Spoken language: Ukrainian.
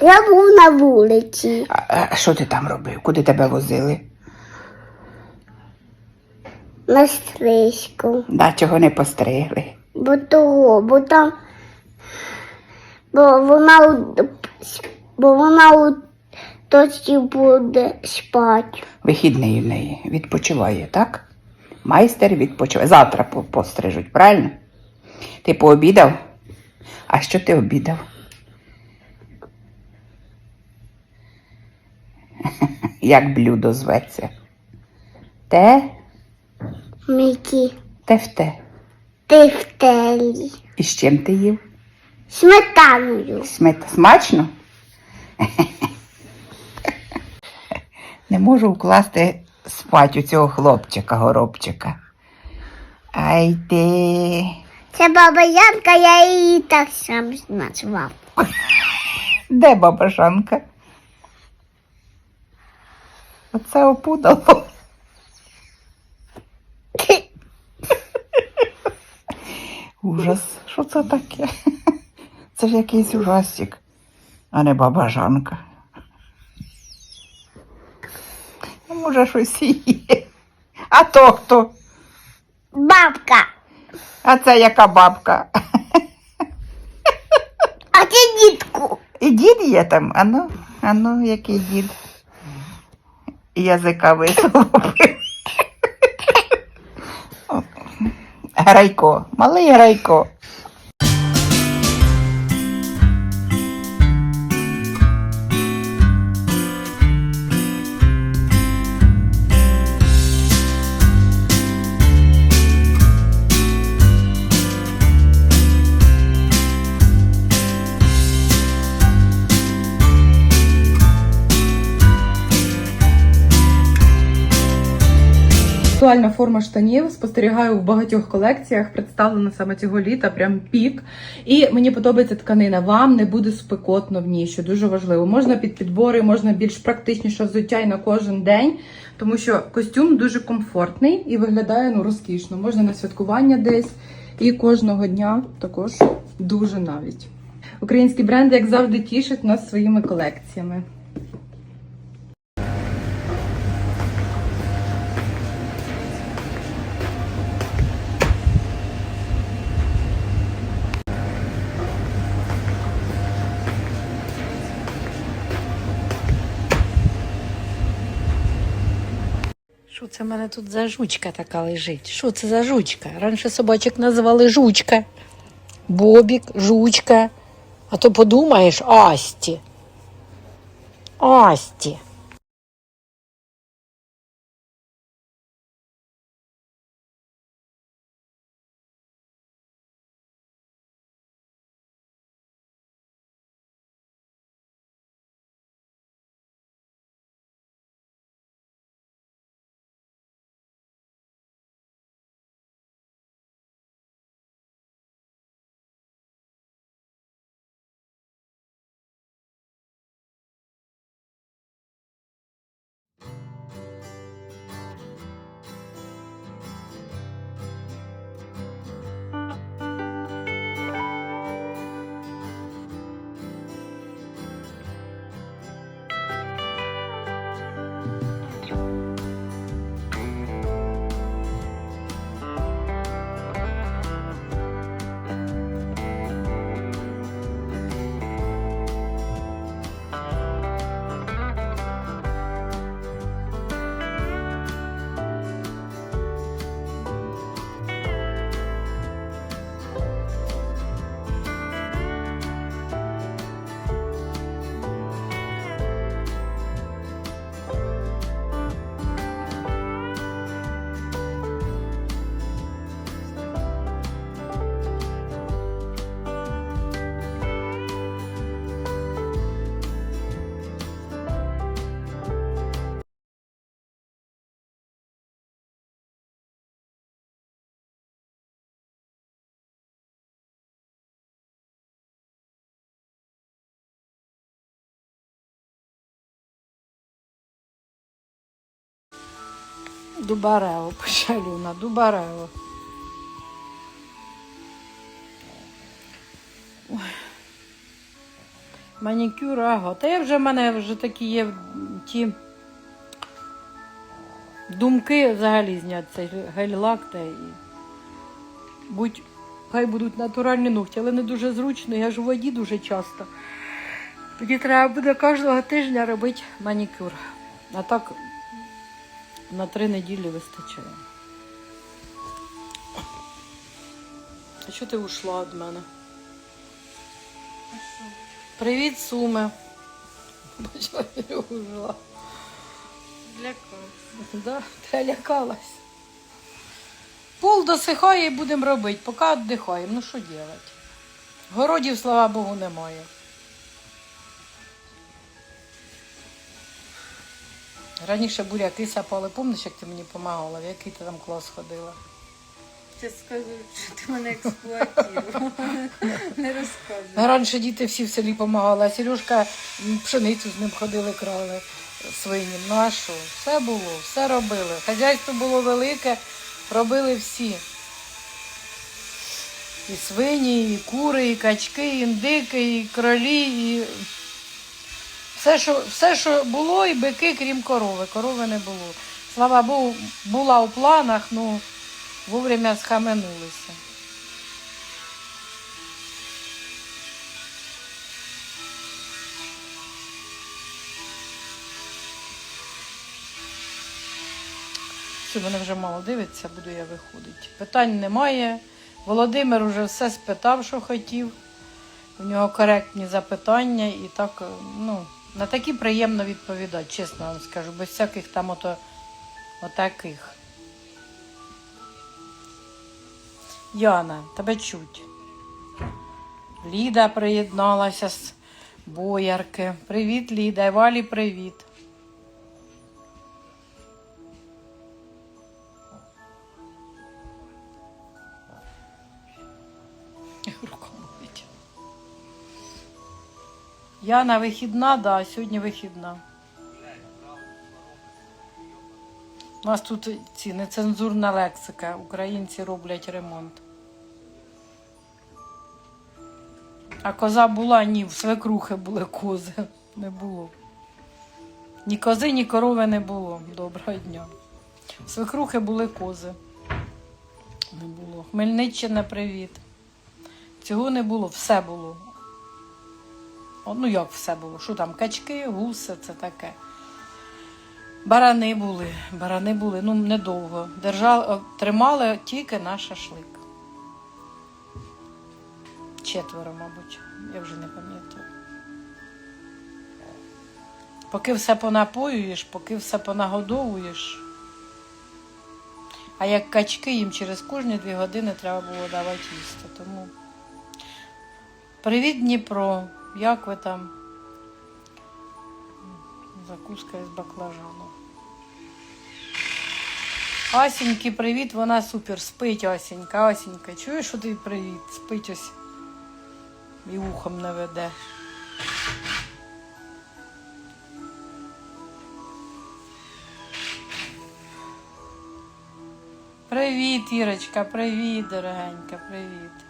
Я був на вулиці. А, а що ти там робив? Куди тебе возили? На стрижку. Да, чого не постригли? Бо того, бо там. Бо вона у, бо вона у точці буде спати. Вихідний в неї відпочиває, так? Майстер відпочиває. Завтра по- пострижуть, правильно? Ти пообідав? А що ти обідав? Як блюдо зветься? Те, Мікі. те в. Тефтелі. І з чим ти їв? Сметаною. Смет... Смачно? Не можу вкласти спать у цього хлопчика, горобчика. Ай ти. Це баба Янка, я її так сам назвав. Де Оце опудало. Ужас. Що це таке? Це ж якийсь ужастик, а не бабажанка. Ну, Може, щось і є. А то хто? Бабка. А це яка бабка? А це дітку. І дід є там, ану, ану, який дід. Язика висолопив. Грайко, малий грайко. Актуальна форма штанів спостерігаю в багатьох колекціях. Представлена саме цього літа, прям пік. І мені подобається тканина. Вам не буде спекотно в ній, що дуже важливо. Можна під підбори, можна більш практичніше взуття і на кожен день, тому що костюм дуже комфортний і виглядає ну розкішно. Можна на святкування десь і кожного дня також дуже навіть. Українські бренди, як завжди, тішать нас своїми колекціями. Що це в мене тут за жучка така лежить? Що це за жучка? Раніше собачок називали жучка. Бобік, жучка. А то подумаєш Асті. Асті. Дубарео, пошалюна, Дубарео. Ой. Манікюр, ага. Та я вже в мене вже такі є ті думки взагалі зняти цей гель-лак та і будь хай будуть натуральні ногті, але не дуже зручно, я ж у воді дуже часто. Тоді треба буде кожного тижня робити манікюр. А так на три неділі вистачає. А що ти ушла від мене? Привіт, Суми. Бачила, я ушла. Лякалась. Да, та лякалась. Пол досихає і будемо робити, поки віддихаємо. Ну що робити? Городів, слава Богу, немає. Раніше буряки сапали, пам'ятаєш, як ти мені допомагала, в який ти там клас ходила? Ти скажу, що ти мене експлуатувала. Не розказуй. Раніше діти всі в селі допомагали, а Сережка пшеницю з ним ходили, крали свинім. Ну а що? Все було, все робили. Хазяйство було велике, робили всі. І свині, і кури, і качки, і індики, і кролі, і все, що, все, що було, і бики, крім корови. Корови не було. Слава Богу, була у планах, ну вовремя схаменулися. Що мене вже мало дивиться, буду я виходити. Питань немає. Володимир уже все спитав, що хотів. У нього коректні запитання і так, ну, на такі приємно відповідати, чесно вам скажу, без всяких там ото, отаких. Яна, тебе чуть. Ліда приєдналася з боярки. Привіт, Ліда. Валі, привіт. Яна вихідна, да, сьогодні вихідна. У нас тут ці нецензурна лексика. Українці роблять ремонт. А коза була, ні, в свекрухи були кози. Не було. Ні кози, ні корови не було. Доброго дня. В свекрухи були кози. Не було. Хмельниччина, привіт. Цього не було, все було. Ну як все було? Що там? Качки, гуси, це таке. Барани були, барани були, ну недовго. Держали, тримали тільки на шашлик. Четверо, мабуть, я вже не пам'ятаю. Поки все понапоюєш, поки все понагодовуєш. А як качки їм через кожні дві години треба було давати їсти. Тому привіт, Дніпро. Як ви там? Закуска із баклажану. Асіньки, привіт, вона супер. Спить Асінька, Асінька. Чуєш, що ти привіт? Спить ось. І ухом не веде. Привіт, Ірочка, привіт, дорогенька, привіт.